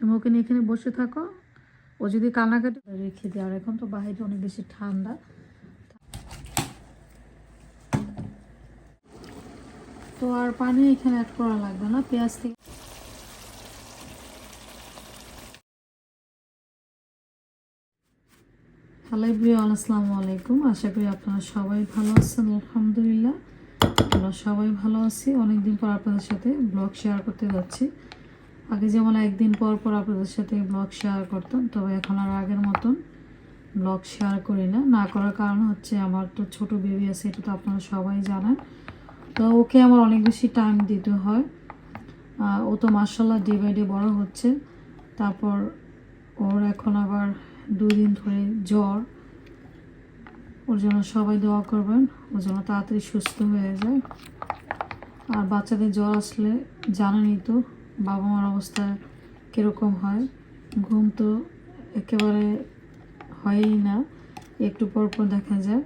তুমি ওকে নিয়ে এখানে বসে থাকো। ও যদি কান্নাকাটি রেখে দিই আর এখন তো বাইরে অনেক বেশি ঠান্ডা। তো আর পানি এখানে অ্যাড করা লাগবে না, পেঁয়াজ থেকে। হ্যালো আসসালামু আলাইকুম। আশা করি আপনারা সবাই ভালো আছেন, আলহামদুলিল্লাহ। আমরা সবাই ভালো আছি। অনেকদিন পর আপনাদের সাথে ব্লগ শেয়ার করতে যাচ্ছি। আগে যেমন একদিন পর পর আপনাদের সাথে ব্লগ শেয়ার করতাম, তবে এখন আর আগের মতন ব্লগ শেয়ার করি না। না করার কারণ হচ্ছে আমার তো ছোট বেবি আছে, এটা তো আপনারা সবাই জানেন। তো ওকে আমার অনেক বেশি টাইম দিতে হয়। ও তো মার্শাল্লাহ ডে বাই ডে বড় হচ্ছে। তারপর ওর এখন আবার দুই দিন ধরে জ্বর। ওর জন্য সবাই দোয়া করবেন ওর জন্য তাড়াতাড়ি সুস্থ হয়ে যায়। আর বাচ্চাদের জ্বর আসলে জানেনই তো বাবা মার অবস্থা কীরকম হয়? ঘুম তো একেবারে হয়ই না। একটু পর পর দেখা যায়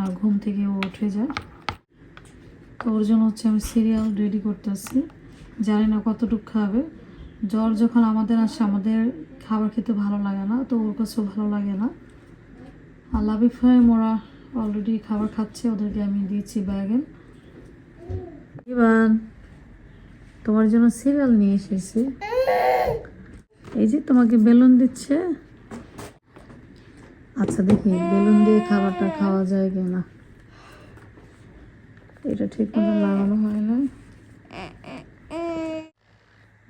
আর ঘুম থেকে ও উঠে যায় তো ওর জন্য হচ্ছে আমি সিরিয়াল রেডি করতেছি। জানি না কতটুকু খাবে। জ্বর যখন আমাদের আসে, আমাদের খাবার খেতে ভালো লাগে না, তো ওর কাছেও ভালো লাগে না। আর লাভিফ ওরা অলরেডি খাবার খাচ্ছে, ওদেরকে আমি দিয়েছি ইভান। তোমার জন্য সিরিয়াল নিয়ে এসেছি। এই যে তোমাকে বেলুন দিচ্ছে। আচ্ছা দেখি, বেলুন দিয়ে খাবারটা খাওয়া যায় কিনা। এটা ঠিক মতো লাগানো হয় না।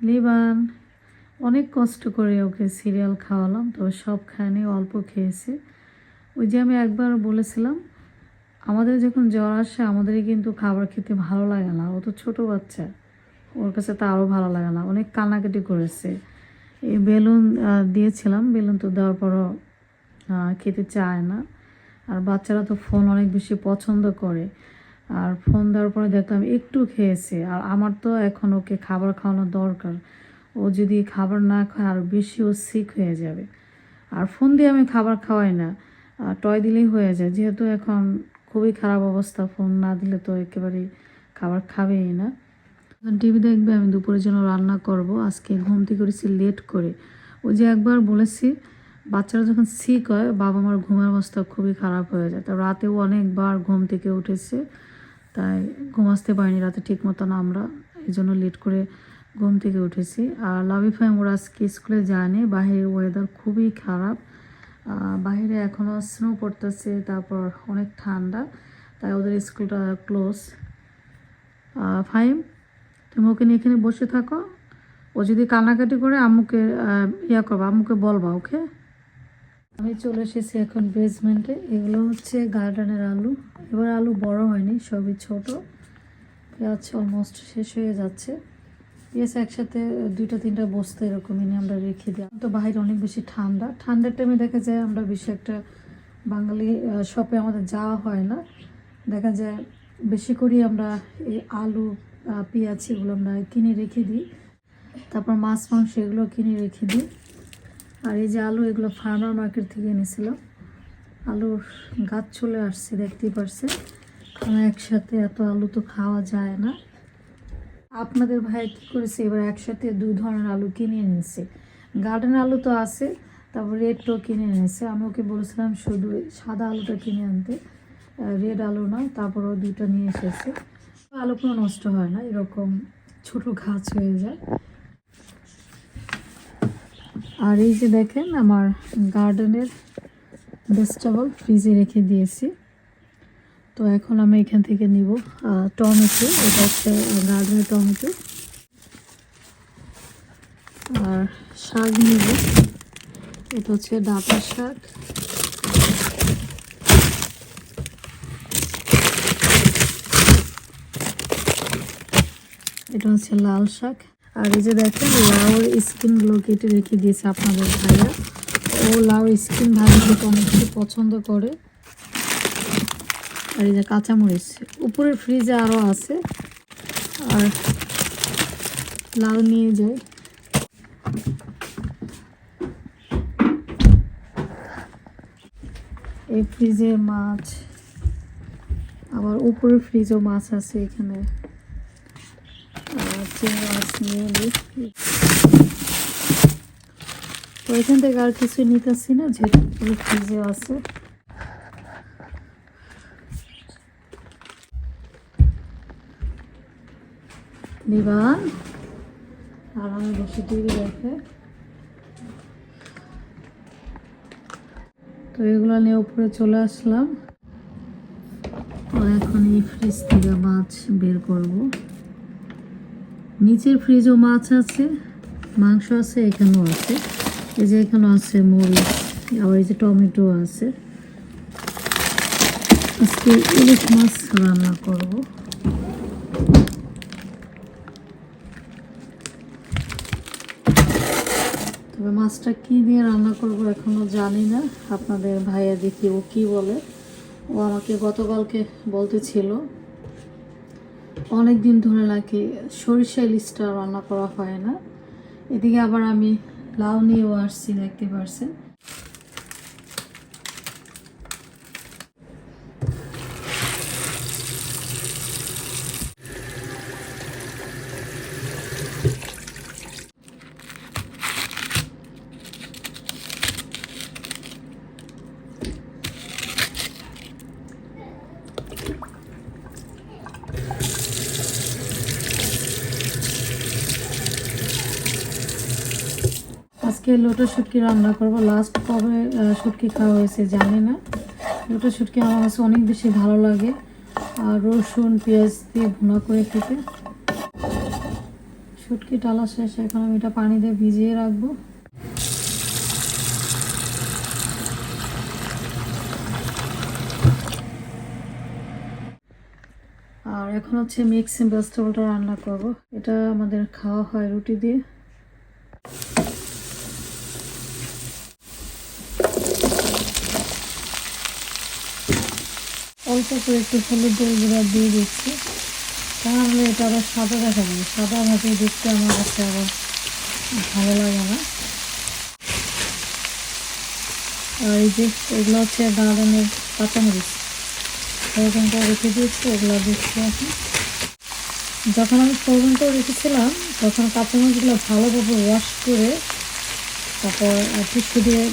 লিবান, অনেক কষ্ট করে ওকে সিরিয়াল খাওয়ালাম, তবে সব খায়নি অল্প খেয়েছে। ওই যে আমি একবার বলেছিলাম, আমাদের যখন জ্বর আসে, আমাদেরই কিন্তু খাবার খেতে ভালো লাগে না, ও তো ছোটো বাচ্চা। ওর কাছে তো আরও ভালো লাগে না। অনেক কান্নাকাটি করেছে। এই বেলুন দিয়েছিলাম। বেলুন তো দেওয়ার পরও খেতে চায় না। আর বাচ্চারা তো ফোন অনেক বেশি পছন্দ করে। আর ফোন দেওয়ার পরে দেখলাম একটু খেয়েছে। আর আমার তো এখন ওকে খাবার খাওয়ানো দরকার। ও যদি খাবার না খায়, আর বেশি ও সিক হয়ে যাবে। আর ফোন দিয়ে আমি খাবার খাওয়াই না। টয় দিলেই হয়ে যায়। যেহেতু এখন খুবই খারাপ অবস্থা, ফোন না দিলে তো একেবারেই খাবার খাবেই না। টিভি দেখবে, আমি দুপুরের জন্য রান্না করব। আজকে ঘুম থেকে করেছি লেট করে। ওই যে একবার বলেছি, বাচ্চারা যখন সিক হয়, বাবা মার ঘুমের অবস্থা খুবই খারাপ হয়ে যায়। তো রাতেও অনেকবার ঘুম থেকে উঠেছে, তাই ঘুম আসতে পারিনি রাতে ঠিক মতন আমরা। এই জন্য লেট করে ঘুম থেকে উঠেছি। আর লাভিফাই ওরা আজকে স্কুলে যায়নি বাহিরের ওয়েদার খুবই খারাপ। বাইরে এখনও স্নো পড়তেছে, তারপর অনেক ঠান্ডা, তাই ওদের স্কুলটা ক্লোজ ফাইম তুমি ওকে নিয়ে এখানে বসে থাকো। ও যদি কান্নাকাটি করে, আম্মুকে ইয়া করবা আম্মুকে বলবা, ওকে? আমি চলে এসেছি এখন বেসমেন্টে এগুলো হচ্ছে গার্ডেনের আলু। এবার আলু বড় হয়নি, সবই ছোট। পেঁয়াজ অলমোস্ট শেষ হয়ে যাচ্ছে। পেঁয়াজ একসাথে দুইটা, তিনটা বস্তা এরকমই নিয়ে আমরা রেখে দিই। তো বাইরে অনেক বেশি ঠান্ডা। ঠান্ডার টাইমে দেখা যায় আমরা বেশি একটা বাঙালি শপে আমাদের যাওয়া হয় না। দেখা যায় বেশি করে আমরা এই আলু পেঁয়াজ এগুলো আমরা কিনে রেখে দিই। তারপর মাছ, মাংস এগুলো কিনে রেখে দিই। আর এই যে আলু এগুলো ফার্মার মার্কেট থেকে এনেছিলাম আলুর গাছ চলে আসছে, দেখতেই পারছে কারণ একসাথে এত আলু তো খাওয়া যায় না। আপনাদের ভাই কী করেছে? এবার একসাথে দু ধরনের আলু কিনে এনেছে। গার্ডেন আলু তো আছে, তারপর রেডটাও কিনে এনেছে। আমি ওকে বলেছিলাম, শুধু সাদা আলুটা কিনে আনতে রেড আলু না। তারপরও দুটো নিয়ে এসেছে। আলু কোনো নষ্ট হয় না, এরকম ছোট গাছ হয়ে যায়। আর এই যে দেখেন, আমার গার্ডেনের ভেজিটেবল ফ্রিজে রেখে দিয়েছি। তো এখন আমি এখান থেকে নিব টমেটো। এটা হচ্ছে গার্ডেনের টমেটো। আর শাক নিব। এটা হচ্ছে ডাটা শাক। এটা হচ্ছে লাল শাক। আর এই যে দেখেন, লাউর স্কিনগুলো কেটে রেখে দিয়েছে আপনাদের ভাইয়া। ও লাউর স্কিন ভালো অনেক পছন্দ করে। আর এই যে কাঁচামরিচ, উপরের ফ্রিজে আরও আছে। আর লাউ নিয়ে যাই। এই ফ্রিজে মাছ, আবার উপরের ফ্রিজেও মাছ আছে এখানে। তো এখান থেকে আর কিছু নিতেছি না আছে আর আমি দেখে তো এগুলো নিয়ে উপরে চলে আসলাম। এখন এই ফ্রিজ থেকে মাছ বের করব। নিচের ফ্রিজও মাছ আছে, মাংস আছে, এখানেও আছে। এই যে এখানেও আছে মরিচ, আবার এই যে টমেটো আছে। আজকে ইলিশ মাছ রান্না করব। তবে মাছটা কি দিয়ে রান্না করব এখনও জানি না। আপনাদের ভাইয়া দেখি ও কি বলে। ও আমাকে গতকালকে বলতেছিল অনেক দিন ধরে নাকি সরিষা ইলিশটা রান্না করা হয় না। এদিকে আবার আমি লাউ নিয়েও আসছি দেখতে পারছেন। আজকে লোটো শুটকি রান্না করব। লাস্ট কবে শুটকি খাওয়া হয়েছে জানি না। লোটো শুটকি আমার কাছে অনেক বেশি ভালো লাগে। আর রসুন, পেঁয়াজ দিয়ে ভুনা করে খেতে। শুটকি টালা শেষ, এখন আমি এটা পানি দিয়ে ভিজিয়ে রাখব। আর এখন হচ্ছে মিক্স ভেজিটেবলটা রান্না করব। এটা আমাদের খাওয়া হয় রুটি দিয়ে। অল্প করে একটু হলুদ দিয়ে গুঁড়া দিয়ে দিচ্ছি। তাহলে এটা আবার সাদা দেখা যাবে। সাদা ভাবে দেখতে আমার কাছে আবার ভালো লাগে না। আর এই যে এগুলো হচ্ছে গার্ডেনের কাঁচামরিচ ফোরনটা রেখে দিয়েছি, এগুলো দিচ্ছি এখন। যখন আমি ফোরনটা রেখেছিলাম, তখন কাঁচামরিচগুলো ভালোভাবে ওয়াশ করে তারপর টিস্যু দিয়ে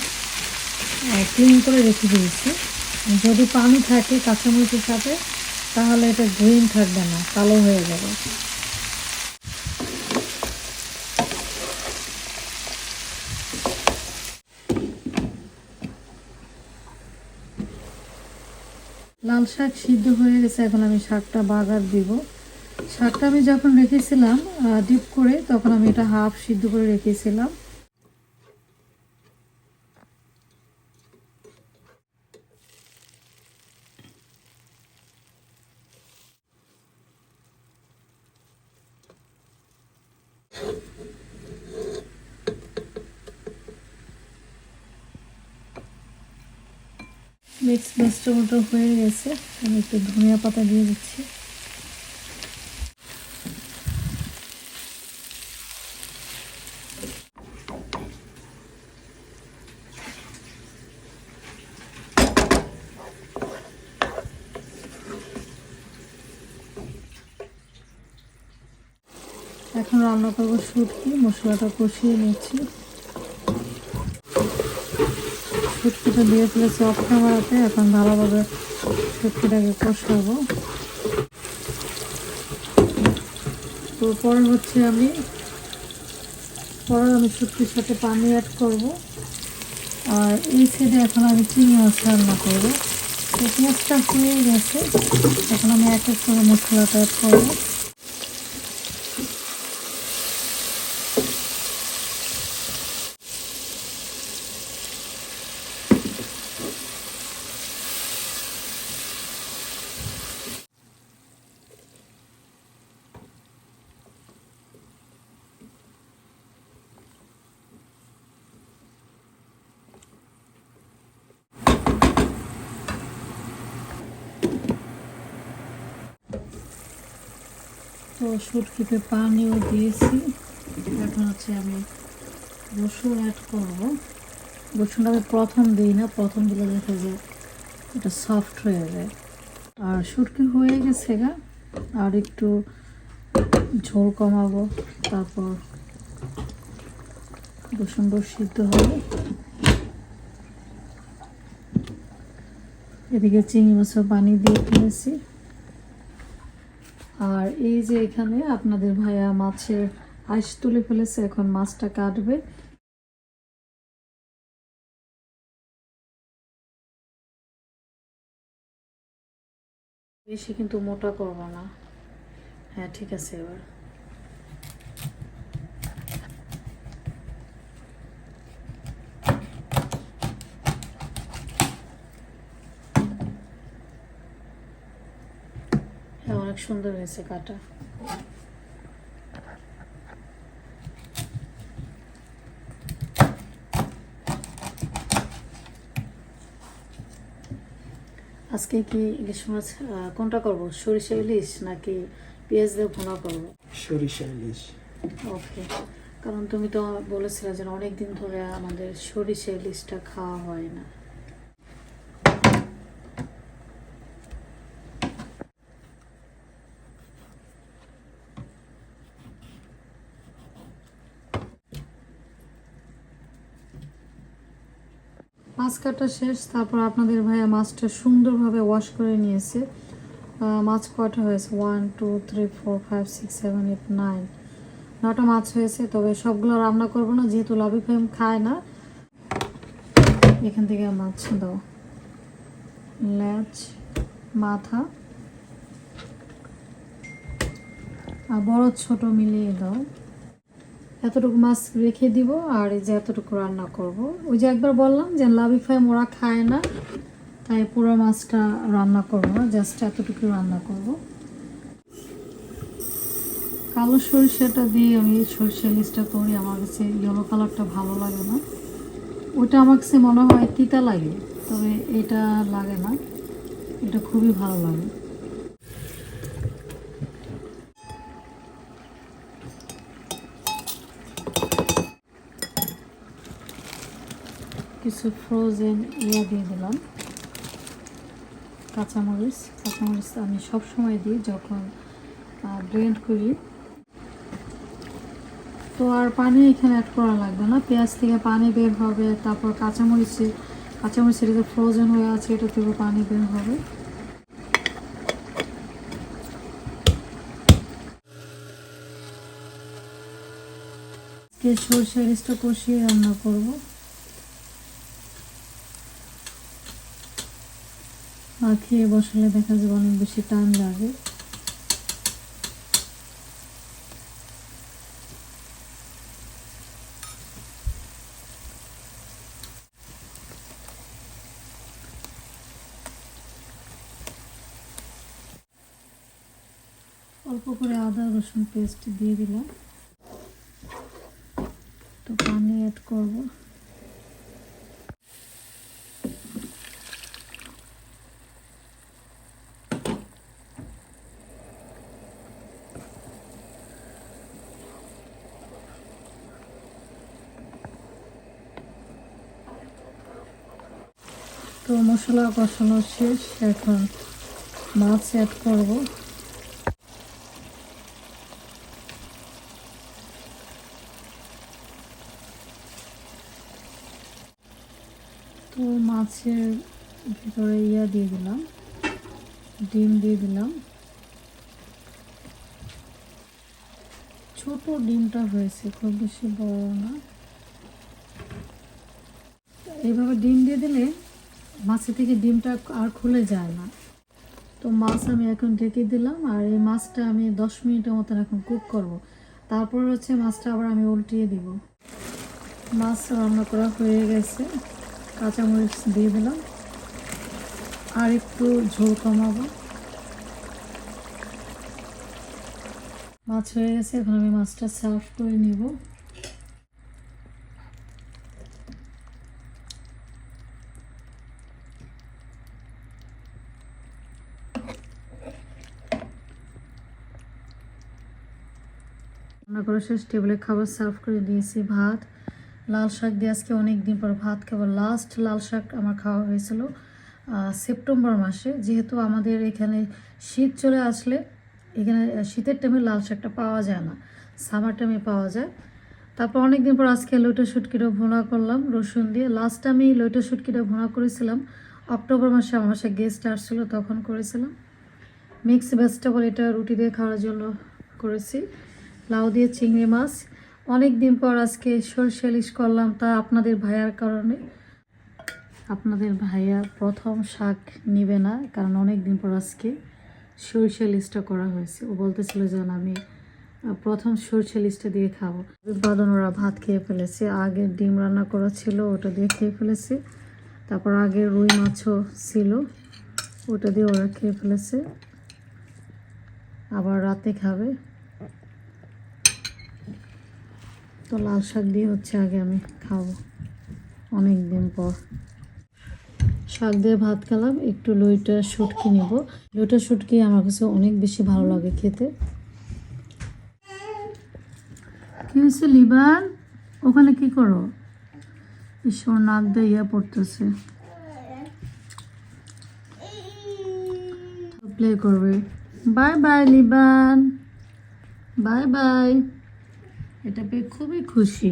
ক্লিন করে রেখে দিয়েছি। যদি পানি থাকে কাঁচামরিচের সাথে তাহলে এটা গ্রিন থাকবে না, কালো হয়ে যাবে। লাল শাক সিদ্ধ হয়ে গেছে, এখন আমি শাকটা বাগার দিব। শাকটা আমি যখন রেখেছিলাম ডিপ করে, তখন আমি এটা হাফ সিদ্ধ করে রেখেছিলাম। মিক্স ভেজিটেবলটা হয়ে গেছে। আমি একটু ধনিয়া পাতা দিয়ে দিচ্ছি। এখন রান্না করব শুটকি মশলাটা কষিয়ে নিচ্ছি। শুটকিটা দিয়ে ফেলেছি অফ ক্যামেরাতে, এখন ভালোভাবে শুটকিটাকে কষাবো। তো পরে হচ্ছে আমি, পরে আমি শুটকির সাথে পানি অ্যাড করব। আর এই সাইডে এখন আমি চিনি মাছ রান্না করব। পেঁয়াজটা হয়ে গেছে, এখন আমি এক এক করে মশলাটা অ্যাড করব। তো শুটকিতে পানিও দিয়েছি। এখন হচ্ছে আমি রসুন অ্যাড করব। রসুনটা আমি প্রথম দিই না প্রথম দিলে দেখে যে এটা সফট হয়ে যায়। আর শুটকি হয়ে গেছে গা, আর একটু ঝোল কমাবো, তারপর সুন্দর সিদ্ধ হবে। এদিকে চিংড়ি মাছের পানি দিয়ে ফেলেছি আর এই যে এখানে আপনাদের ভাইয়া মাছের আইস তুলে ফেলেছে, এখন মাছটা কাটবে। বেশি কিন্তু মোটা করব না। হ্যাঁ ঠিক আছে এবার হ্যাঁ অনেক সুন্দর হয়েছে কাটা। আজকে কি ইলিশ মাছ কোনটা করব? সরিষা ইলিশ নাকি পেঁয়াজ দিয়ে ভুনা করব? সরিষা ইলিশ। ওকে। কারণ তুমি তো বলেছিলে যে অনেক দিন ধরে আমাদের সরিষা ইলিশটা খাওয়া হয় না। মাছ কাটা শেষ, তারপর আপনাদের ভাইয়া মাছটা সুন্দরভাবে ওয়াশ করে নিয়েছে। মাছ কটা হয়েছে? One two three four five six seven eight nine নটা মাছ হয়েছে, তবে সবগুলো রান্না করব না, যেহেতু লাভি ফেম খায় না। এখান থেকে মাছ দাও। ল্যাচ মাথা। আর বড় ছোট মিলিয়ে দাও। এতটুকু মাছ রেখে দিব আর এই যে এতটুকু রান্না করব। ওই যে একবার বললাম যে লাভি ফ্রাই ওরা খায় না, তাই পুরো মাছটা রান্না করব না জাস্ট এতটুকু রান্না করব। কালো সরিষাটা দিয়ে আমি সরিষা ইলিশটা করি, আমার কাছে ইয়েলো কালারটা ভালো লাগে না। ওটা আমার কাছে মনে হয় তিতা লাগে, তবে এটা লাগে না, এটা খুবই ভালো লাগে। কিছু ফ্রোজেন ইয়া দিয়ে দিলাম। কাঁচামরিচ কাঁচামরিচ আমি সব সময় দিই যখন ব্লেন্ড করি। তো আর পানি এখানে অ্যাড করা লাগবে না। পেঁয়াজ থেকে পানি বের হবে, তারপর কাঁচামরিচে, কাঁচামরিচের যে ফ্রোজেন হয়ে আছে, এটা থেকে পানি বের হবে। আজকে সরষে ইলিশটা কষিয়ে রান্না করব। আর খেয়ে বসালে দেখা যাবে অনেক বেশি টান লাগে। অল্প করে আদা, রসুন পেস্ট দিয়ে দিলাম। তো পানি অ্যাড করব তো মশলা কষানো শেষ, এখন মাছ অ্যাড করব। তো মাছের ভিতরে ইয়া দিয়ে দিলাম, ডিম দিয়ে দিলাম। ছোট ডিমটা হয়েছে, খুব বেশি বড় না। এইভাবে ডিম দিয়ে দিলে মাছের থেকে ডিমটা আর খুলে যায় না। তো মাছ আমি এখন ঢেকে দিলাম আর এই মাছটা আমি দশ মিনিটের মতন এখন কুক করব। তারপর হচ্ছে মাছটা আবার আমি উল্টিয়ে দিব। মাছ রান্না করা হয়ে গেছে। কাঁচামরিচ দিয়ে দিলাম। আর একটু ঝোল কমাবো। মাছ হয়ে গেছে, এখন আমি মাছটা সার্ভ করে নিব। করে শেষ টেবিলে খাবার সার্ভ করে দিয়েছি ভাত, লাল শাক দিয়ে আজকে অনেক দিন পর ভাত খাব। লাস্ট লাল শাক আমার খাওয়া হয়েছিল সেপ্টেম্বর মাসে। যেহেতু আমাদের এখানে শীত চলে আসলে, এখানে শীতের টাইমে লাল শাকটা পাওয়া যায় না সামার টাইমে পাওয়া যায়। তারপর অনেক দিন পর আজকে লইটা শুটকিটা ভুনা করলাম, রসুন দিয়ে। লাস্ট আমি লইটা শুটকিটা ভুনা করেছিলাম অক্টোবর মাসে আমার মাসে গেস্ট আসছিল, তখন করেছিলাম। মিক্স ভেজিটেবল এটা রুটি দিয়ে খাওয়ার জন্য করেছি। লাউ দিয়ে চিংড়ি মাছ। অনেক দিন পর আজকে সরষে ইলিশ করলাম তা আপনাদের ভাইয়ার কারণে। আপনাদের ভাইয়া প্রথম শাক নিবে না কারণ অনেক দিন পর আজকে সরষে ইলিশটা করা হয়েছে। ও বলতেছিল যে না, আমি প্রথম সরষে ইলিশটা দিয়ে খাব। উৎপাদন ওরা ভাত খেয়ে ফেলেছে। আগে ডিম রান্না করা ছিল ওটা দিয়ে খেয়ে ফেলেছে। তারপর আগে রুই মাছও ছিল ওটা দিয়ে ওরা খেয়ে ফেলেছে। আবার রাতে খাবে। তো লাল শাক দিয়ে হচ্ছে আগে আমি খাব অনেক দিন পর। শাক দিয়ে ভাত খেলাম, একটু লইটা শুটকি নিব। লইটা শুটকি আমার কাছে অনেক বেশি ভালো লাগে খেতে। কি হয়েছে লিবান? ওখানে কি করো? ঈশ্বর নাক দিয়ে ইয়ে পড়তেছে। প্লে করবে। বাই বাই লিবান। বাই বাই এটা পেয়ে খুবই খুশি।